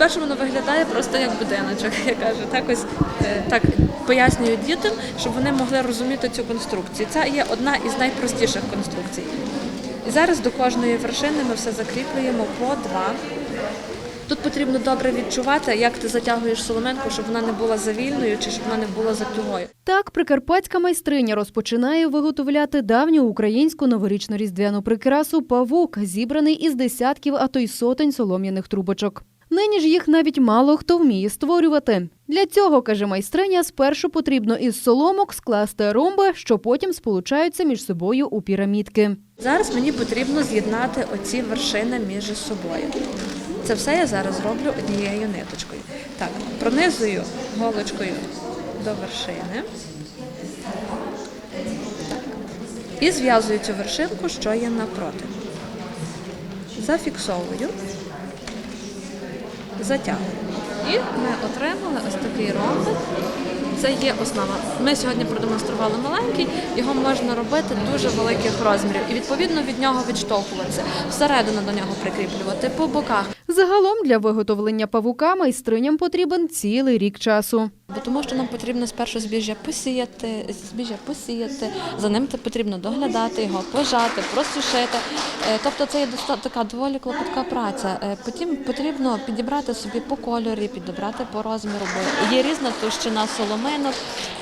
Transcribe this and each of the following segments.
Спершу воно виглядає просто як будиночок, я кажу. Так ось е, так пояснюю дітям, щоб вони могли розуміти цю конструкцію. Це є одна із найпростіших конструкцій. І зараз до кожної вершини ми все закріплюємо по два. Тут потрібно добре відчувати, як ти затягуєш соломинку, щоб вона не була завільною чи щоб вона не була затюгою. Так, прикарпатська майстриня розпочинає виготовляти давню українську новорічну різдвяну прикрасу павук, зібраний із десятків, а то й сотень солом'яних трубочок. Нині ж їх навіть мало хто вміє створювати. Для цього, каже майстриня, спершу потрібно із соломок скласти ромби, що потім сполучаються між собою у пірамідки. Зараз мені потрібно з'єднати оці вершини між собою. Це все я зараз роблю однією ниточкою. Так, пронизую голочкою до вершини. І зв'язую цю вершинку, що є напроти. Зафіксовую, затягую. І ми отримали ось такий ромбик. Це є основа. Ми сьогодні продемонстрували маленький, його можна робити дуже великих розмірів і відповідно від нього відштовхуватися, всередину до нього прикріплювати, по боках. Загалом для виготовлення павука майстриням потрібен цілий рік часу. Бо тому що нам потрібно спершу збіжжя посіяти, збіжжя посіяти, за ним потрібно доглядати його, пожати, просушити. Е, Тобто це є така доволі клопотка праця. Е, Потім потрібно підібрати собі по кольорі, підібрати по розміру, бо є різна товщина соломинок.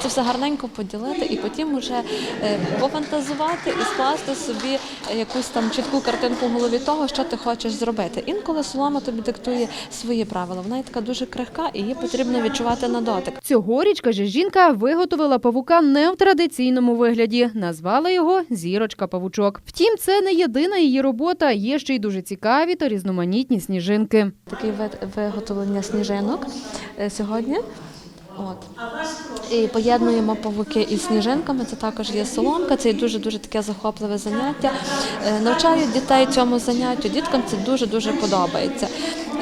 Це все гарненько поділити і потім вже е, пофантазувати і скласти собі якусь там чітку картинку в голові того, що ти хочеш зробити. Інколи солома тобі диктує свої правила. Вона є така дуже крихка, і її потрібно відчувати на дотик. Цьогоріч, каже жінка, виготовила павука не в традиційному вигляді. Назвала його зірочка павучок. Втім, це не єдина її робота. Є ще й дуже цікаві та різноманітні сніжинки. Такий вид виготовлення сніжинок е, сьогодні. От. І поєднуємо павуки із сніжинками. Це також є соломка, це є дуже-дуже таке захопливе заняття. Е, Навчають дітей цьому заняттю. Діткам це дуже-дуже подобається.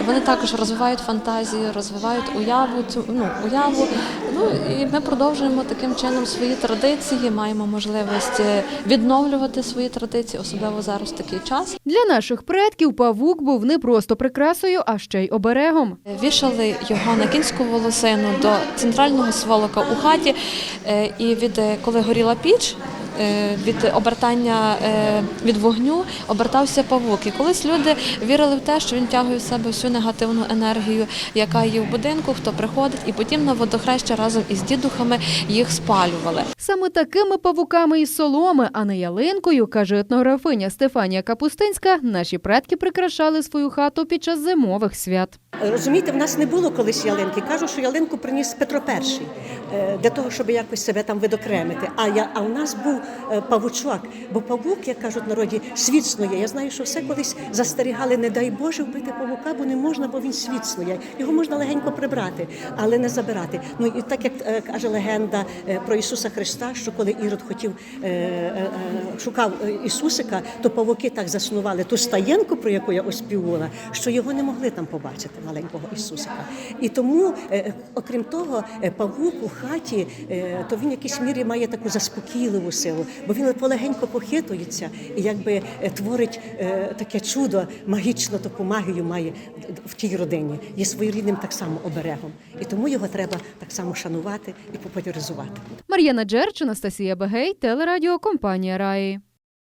Вони також розвивають фантазію, розвивають уяву, цю ну, уяву. Ну і ми продовжуємо таким чином свої традиції, маємо можливість е, відновлювати свої традиції, особливо зараз в такий час. Для наших предків павук був не просто прикрасою, а ще й оберегом. Вішали його на кінську волосину до центрального сволока у хаті. Е, І від е, коли горіла піч. е, Від обертання від вогню обертався павук. І колись люди вірили в те, що він тягує в себе всю негативну енергію, яка є в будинку, хто приходить, і потім на водохреща разом із дідухами їх спалювали. Саме такими павуками і соломи, а не ялинкою, каже етнографиня Стефанія Капустинська, наші предки прикрашали свою хату під час зимових свят. Розумієте, в нас не було колись ялинки. Кажуть, що ялинку приніс Петро е, для того, щоб якось себе там видокремити. А я, а у нас був е, павучок, бо павук, як кажуть народі, світ. Я знаю, що все колись застерігали, не дай Боже вбити павука, бо не можна, бо він світ. Його можна легенько прибрати, але не забирати. Ну і так як е, каже легенда е, про Ісуса Христа, що коли Ірод хотів е, е, е, шукав е, Ісусика, то павуки так заснували ту стаєнку, про яку я оспівувала, що його не могли там побачити, маленького Ісусика. І тому, е, окрім того, е, павук у хаті, е, то він в якійсь мірі має таку заспокійливу силу, бо він полегенько похитується і якби е, творить е, таке чудо, магічно таку магію має в тій родині. Є своєрідним так само оберегом. І тому його треба так само шанувати і популяризувати. Мар'яна Джерч, Анастасія Бегей, телерадіокомпанія Раї.